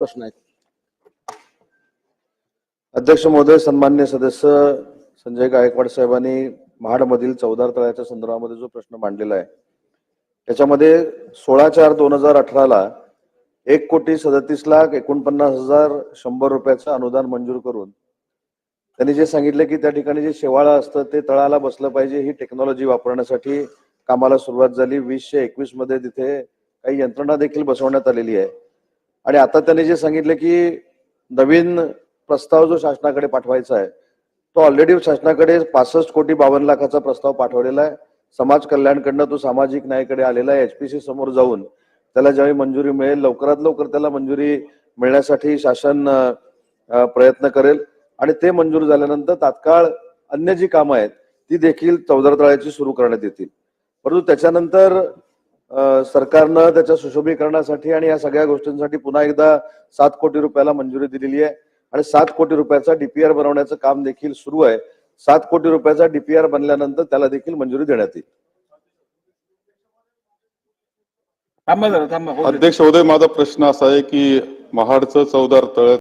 प्रश्न आहेत. अध्यक्ष महोदय सन्मान्य सदस्य संजय गायकवाड साहेबांनी महाडमधील चौदार तळ्याच्या संदर्भामध्ये जो प्रश्न मांडलेला आहे त्याच्यामध्ये सोळा चार दोन हजार अठराला एक कोटी सदतीस लाख एकोणपन्नास हजार शंभर रुपयाचं अनुदान मंजूर करून त्यांनी जे सांगितलं की त्या ठिकाणी जे शेवाळं असतं ते तळाला बसलं पाहिजे ही टेक्नॉलॉजी वापरण्यासाठी कामाला सुरुवात झाली. वीसशे एकवीसमध्ये तिथे काही यंत्रणा देखील बसवण्यात आलेली आहे. आणि आता त्यांनी जे सांगितलं की नवीन प्रस्ताव जो शासनाकडे पाठवायचा आहे तो ऑलरेडी शासनाकडे पासष्ट कोटी बावन्न लाखाचा प्रस्ताव पाठवलेला आहे. समाज कल्याणकडनं तो सामाजिक न्यायकडे आलेला आहे. एचपीसी समोर जाऊन त्याला ज्यावेळी मंजुरी मिळेल लवकरात लवकर त्याला मंजुरी मिळण्यासाठी शासन प्रयत्न करेल. आणि ते मंजूर झाल्यानंतर तात्काळ अन्य जी कामं आहेत ती देखील चौदार तळ्याची सुरू करण्यात येतील. परंतु त्याच्यानंतर सरकारनं त्याच्या सुशोभीकरणासाठी आणि या सगळ्या गोष्टींसाठी पुन्हा एकदा सात कोटी रुपयाला मंजुरी दिलेली आहे. आणि सात कोटी रुपयाचा डीपीआर बनवण्याचं काम देखील सुरू आहे. सात कोटी रुपयाचा डीपीआर बनल्यानंतर त्याला देखील मंजुरी देण्यात येईल. दे. अध्यक्ष महोदय माझा प्रश्न असा आहे की महाडचं चौदार तळ